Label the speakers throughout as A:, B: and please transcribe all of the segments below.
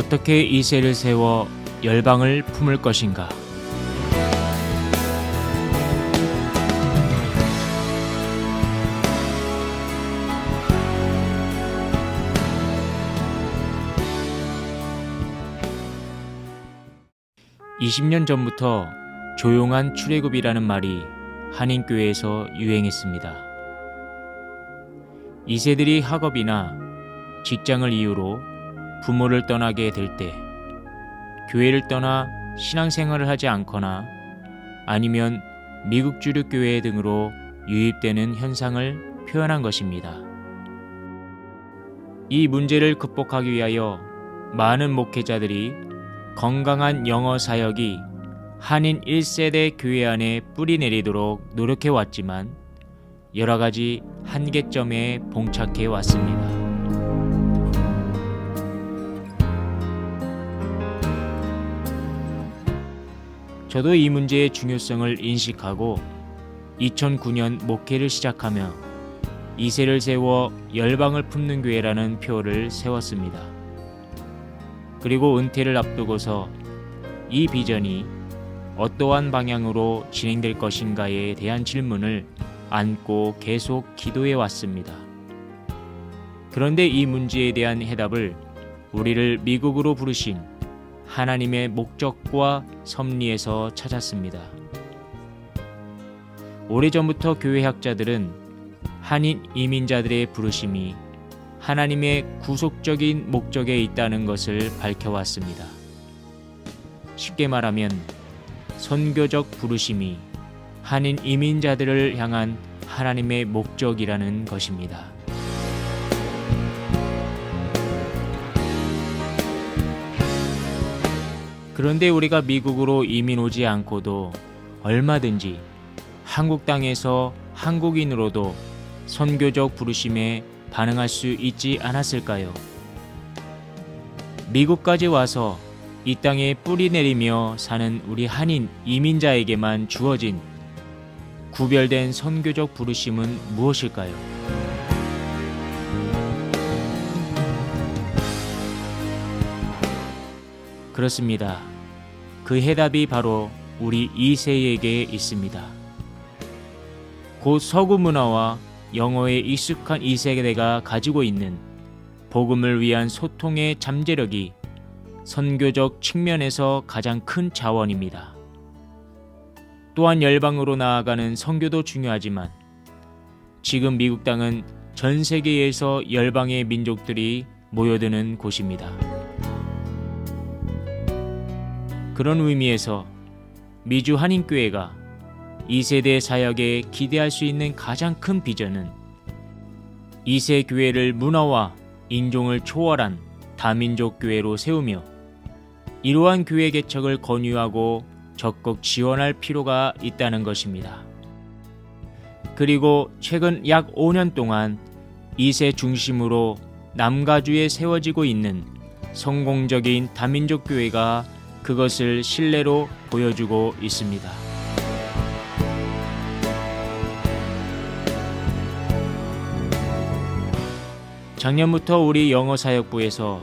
A: 어떻게 이세를 세워 열방을 품을 것인가? (20년) 전부터 조용한 출애굽이라는 말이 한인교회에서 유행했습니다. 이세들이 학업이나 직장을 이유로 부모를 떠나게 될 때, 교회를 떠나 신앙생활을 하지 않거나 아니면 미국 주류 교회 등으로 유입되는 현상을 표현한 것입니다. 이 문제를 극복하기 위하여 많은 목회자들이 건강한 영어 사역이 한인 1세대 교회 안에 뿌리 내리도록 노력해 왔지만 여러 가지 한계점에 봉착해 왔습니다. 저도 이 문제의 중요성을 인식하고 2009년 목회를 시작하며 이세를 세워 열방을 품는 교회라는 표를 세웠습니다. 그리고 은퇴를 앞두고서 이 비전이 어떠한 방향으로 진행될 것인가에 대한 질문을 안고 계속 기도해 왔습니다. 그런데 이 문제에 대한 해답을 우리를 미국으로 부르신 하나님의 목적과 섭리에서 찾았습니다. 오래전부터 교회학자들은 한인 이민자들의 부르심이 하나님의 구속적인 목적에 있다는 것을 밝혀왔습니다. 쉽게 말하면 선교적 부르심이 한인 이민자들을 향한 하나님의 목적이라는 것입니다. 그런데 우리가 미국으로 이민 오지 않고도 얼마든지 한국 땅에서 한국인으로도 선교적 부르심에 반응할 수 있지 않았을까요? 미국까지 와서 이 땅에 뿌리 내리며 사는 우리 한인 이민자에게만 주어진 구별된 선교적 부르심은 무엇일까요? 그렇습니다. 그 해답이 바로 우리 2세에게 있습니다. 곧 서구 문화와 영어에 익숙한 2세대가 가지고 있는 복음을 위한 소통의 잠재력이 선교적 측면에서 가장 큰 자원입니다. 또한 열방으로 나아가는 선교도 중요하지만 지금 미국 땅은 전 세계에서 열방의 민족들이 모여드는 곳입니다. 그런 의미에서 미주 한인교회가 2세대 사역에 기대할 수 있는 가장 큰 비전은 2세 교회를 문화와 인종을 초월한 다민족 교회로 세우며 이러한 교회 개척을 권유하고 적극 지원할 필요가 있다는 것입니다. 그리고 최근 약 5년 동안 2세 중심으로 남가주에 세워지고 있는 성공적인 다민족 교회가 그것을 신뢰로 보여주고 있습니다. 작년부터 우리 영어 사역부에서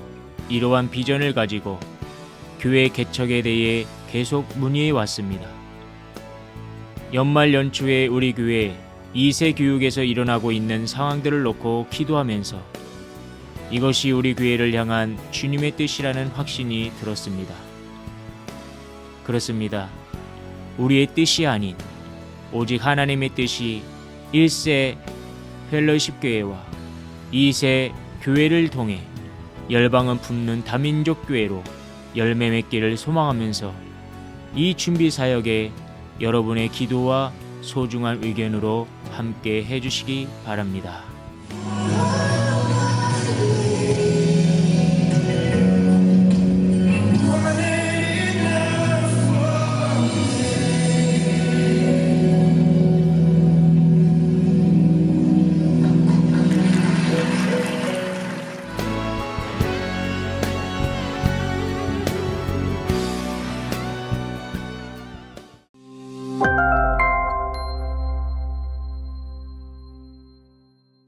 A: 이러한 비전을 가지고 교회 개척에 대해 계속 문의해 왔습니다. 연말 연초에 우리 교회 2세 교육에서 일어나고 있는 상황들을 놓고 기도하면서 이것이 우리 교회를 향한 주님의 뜻이라는 확신이 들었습니다. 그렇습니다. 우리의 뜻이 아닌 오직 하나님의 뜻이 1세 펠로십 교회와 2세 교회를 통해 열방은 품는 다민족 교회로 열매 맺기를 소망하면서 이 준비 사역에 여러분의 기도와 소중한 의견으로 함께 해주시기 바랍니다.